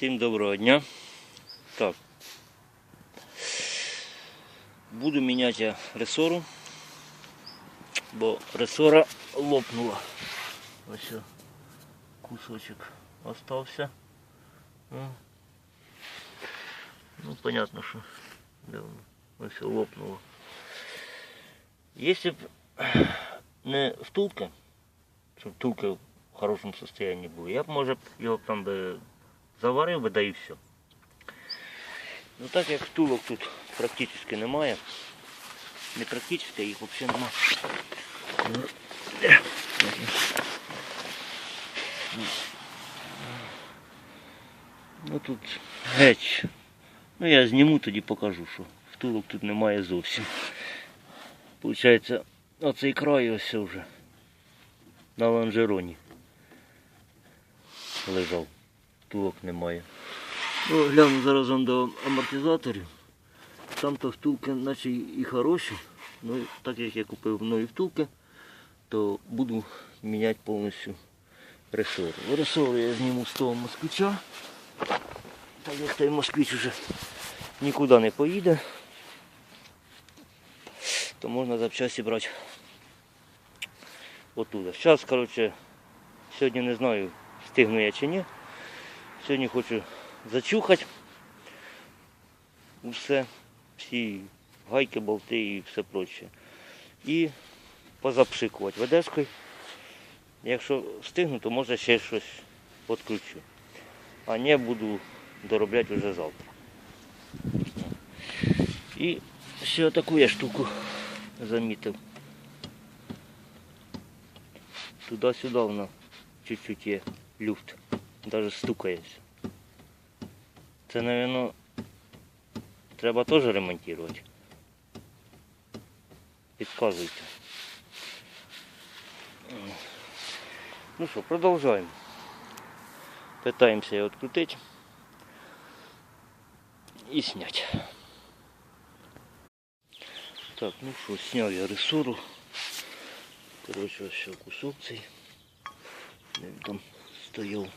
Всім доброго дня. Так. Буду міняти я ресору, бо ресора лопнула. Ось кусочок остався. Ну, ну понятно, що ось лопнуло. Якщо б не втулка, щоб втулка в хорошому состоянии була, я б може його там би заварив би, да і все. Ну так як втулок тут практично немає. Не практично, їх взагалі немає. Ну, тут геть. Ну я зніму тоді покажу, що втулок тут немає зовсім. Получається, оцей край ось вже на лонжероні лежав. Втулок немає. Ну, гляну зараз до амортизаторів. Там то втулки наче і хороші. Ну, так як я купив нові втулки, то буду міняти повністю ресори. Ресори я зніму з того москвича. Так як той москвич вже нікуди не поїде, то можна запчасті брати отуда. Зараз, коротше, сьогодні не знаю, встигну я чи ні. Сьогодні хочу зачухати все, всі гайки, болти і все проче. І позапшикувати ведешкою. Якщо встигну, то може ще щось підключу. А не буду доробляти вже завтра. І ще таку я штуку замітив. Туди-сюди вона чуть-чуть є люфт. Даже стукається. Це, мабуть, треба теж ремонтувати. Підказуйте. Ну що, продовжуємо. Питаємося його відкрутити і зняти. Так, ну що, зняв я ресору. Коротше, ось ще кусок цей. Де він там стояв.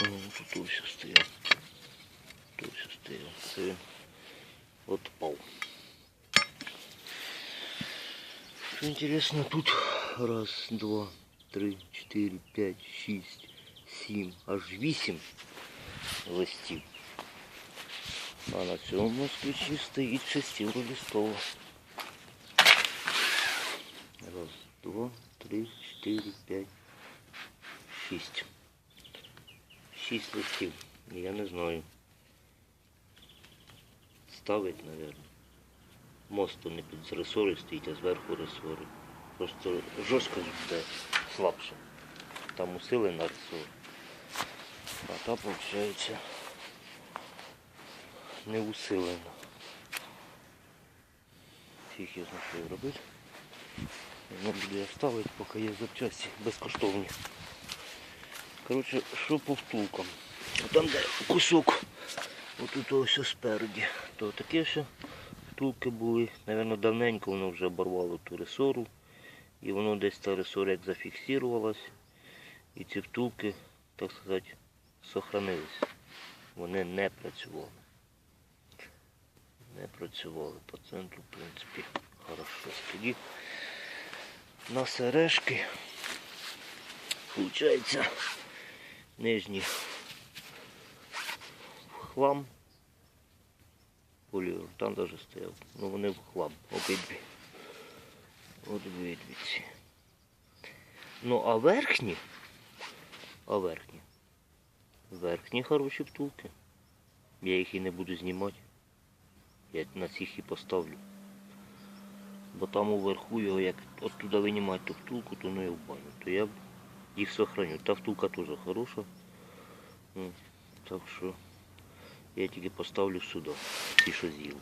О, тут ось стояв. Тут ось стояв. Це він отпав. Що інтересно, тут раз, два, три, чотири, п'ять, шість, сім, аж вісім листів. А на цьому москвичі стоїть шестилистова. Раз, два, три, чотири, п'ять, шість. Шість листів. Я не знаю. Ставить, мабуть. Мост не під ресори стоїть, а зверху ресори. Просто жорстко буде слабше. Там усилена ресор. А та виходить не усилена. Фіг я знаю, що робити. Буду я ставити, поки є запчасті безкоштовні. Коротше, що по втулкам. Там де кусок, отут ось спереді, то таке ще втулки були. Навірно, давненько воно вже оборвало ту ресору. І воно десь та ресора як зафіксувалась. І ці втулки, так сказати, сохранились. Вони не працювали. Не працювали по центру, в принципі, хорошо. Тоді на сережки, виходить, нижній хлам. Поліор, там навіть стояв. Ну вони в хлам, обидві. Обидві ці. Ну а верхні, а верхні, верхні хороші втулки. Я їх і не буду знімати. Я на цих і поставлю. Бо там уверху його, як оттуда винімати ту втулку, то не в баню. То я їх сохраню. Та втулка теж хороша. Ну, Так що я тільки поставлю сюди, ті, що з'їв.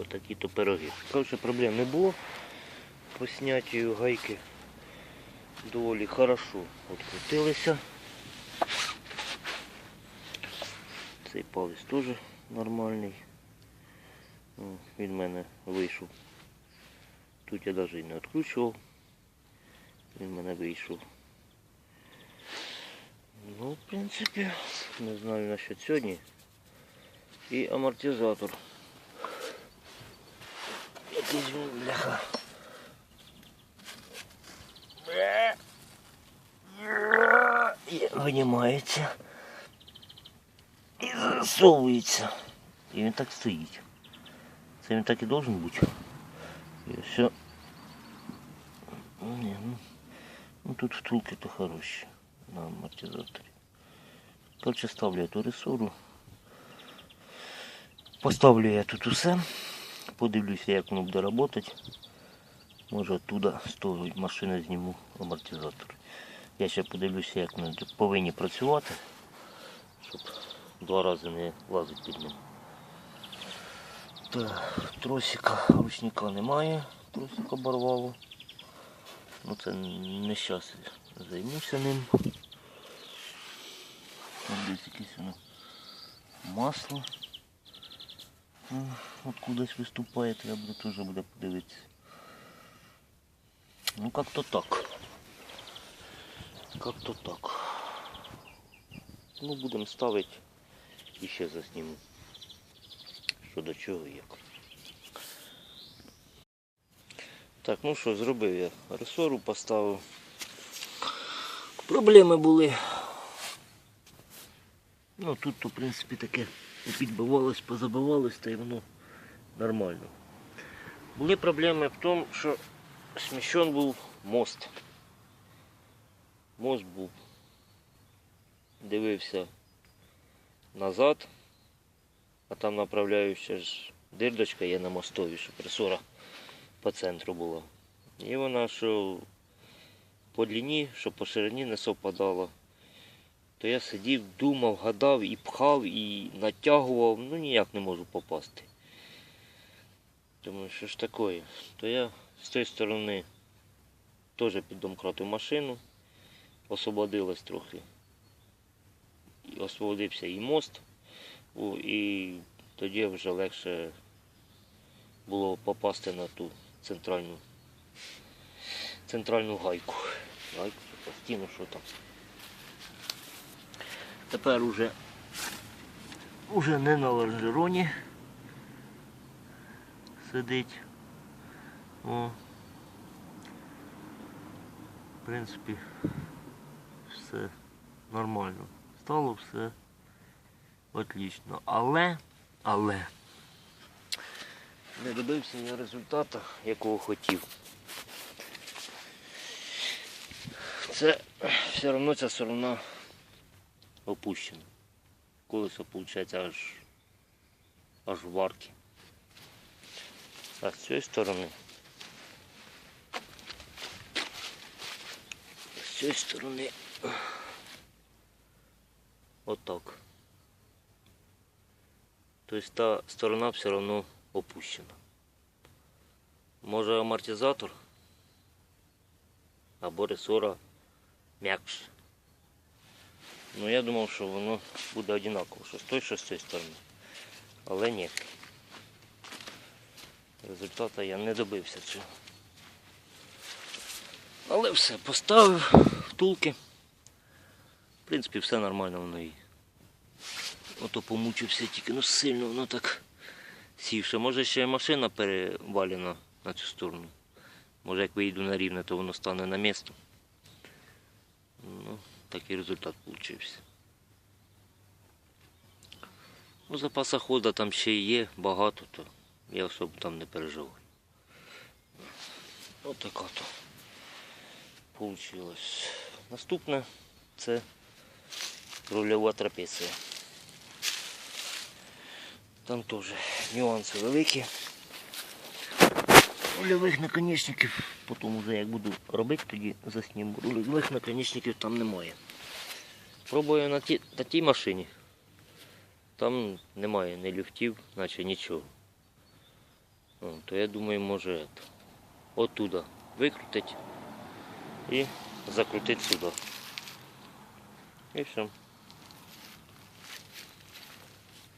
Отакі то пироги. Коротше, проблем не було. По сняттю гайки доволі хорошо відкрутилися. Цей палець теж нормальний. Він в мене вийшов. Тут я навіть і не відкручував. Він в мене вийшов. Ну, в принципі, не знаю насчет сьогодні. І амортизатор. Якийсь він, бляха. Бля. І Винімається. І засовується. І він так стоїть. Це він так і должен бути. І все. Ні, ну, ну тут втулки то хороші на амортизаторі. Короче, ставлю я ту ресору. Поставлю я тут усе. Подивлюся, як воно буде працювати. Може оттуда з тої машини зніму амортизатор. Я ще подивлюся, як вони повинні працювати, щоб два рази не лазити під ним. Так, тросика ручника немає, тросик оборвало. Ну це не зараз займуся ним. Десь якесь воно масло. М, От кудись виступає, треба буде теж буде подивитися. Ну как-то так. Как-то так. Ну будемо ставити і ще засніму. Що до чого як. Так, ну що, зробив я ресору, поставив. Проблеми були. Ну тут, то, в принципі, таке підбивалось, позабивалось, та й воно нормально. Були проблеми в тому, що сміщен був мост. Мост був. Дивився назад, а там направляюча ж дирдочка є на мостові, щоб ресора по центру була. І вона що по длині, що по ширині не совпадала. То я сидів, думав, гадав і пхав, і натягував, ну ніяк не можу попасти. Думаю, що ж таке? То я з цієї сторони теж піддомкратив машину, освободилось трохи. І освободився і мост, і тоді вже легше було попасти на ту центральну центральну гайку. Гайку, пластину, що там. Тепер уже, уже не на лонжероні сидить. О. В принципі, все нормально. Стало все отлично. Але, але не добився я результату, якого хотів. Це все одно ця сторона опущена. Колесо виходить аж аж в арки. А з цієї сторони. З цієї сторони. Отак. Тобто та сторона все одно опущена. Може амортизатор або ресора м'якше. Ну я думав, що воно буде однаково, що з тої, що з цієї сторони. Але ні. Результату я не добився цього. Але все, поставив втулки. В принципі, все нормально воно і. Ото помучився тільки, ну сильно воно так сівше. Може ще машина перевалена на цю сторону. Може як вийду на рівне, то воно стане на місто. Ну, такий результат получився. Ну, запаса хода там ще є багато, то я особо там не переживаю. Ось така то получилось. Наступне це рульова трапеція. Там теж нюанси великі. Рульових наконечників, потім вже як буду робити, тоді засніму. Рульових наконечників там немає. Пробую на, ті, на тій машині. Там немає ні люфтів, наче нічого. О, то я думаю, може это, оттуда викрутить і закрутити сюди. І все.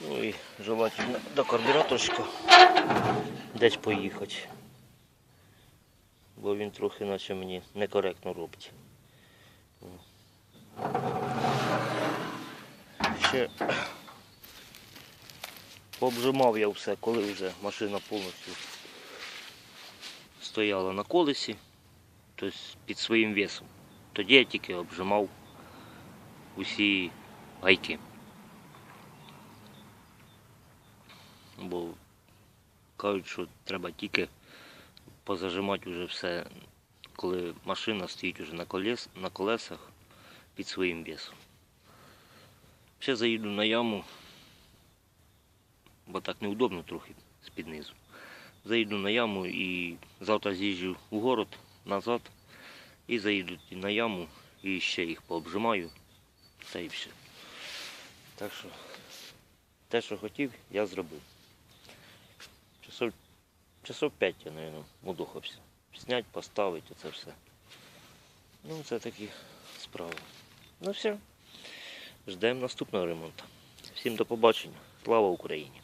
Ну і желательно до карбюраторчика десь поїхати. бо він трохи наче мені некоректно робить. Ще пообжимав я все, коли вже машина повністю стояла на колесі, тобто під своїм весом. Тоді я тільки обжимав усі гайки. Бо кажуть, що треба тільки позажимати вже все, коли машина стоїть уже на, колес, на колесах під своїм весом. Ще заїду на яму, бо так неудобно трохи з-під низу. Заїду на яму і завтра з'їжджу у город назад і заїду на яму і ще їх пообжимаю та і все. Так що те, що хотів, я зробив. Часов, часов 5 я, мабуть, удухався. Снять, поставити це все. Ну, це такі справи. Ну все. Ждемо наступного ремонту. Всім до побачення. Слава Україні!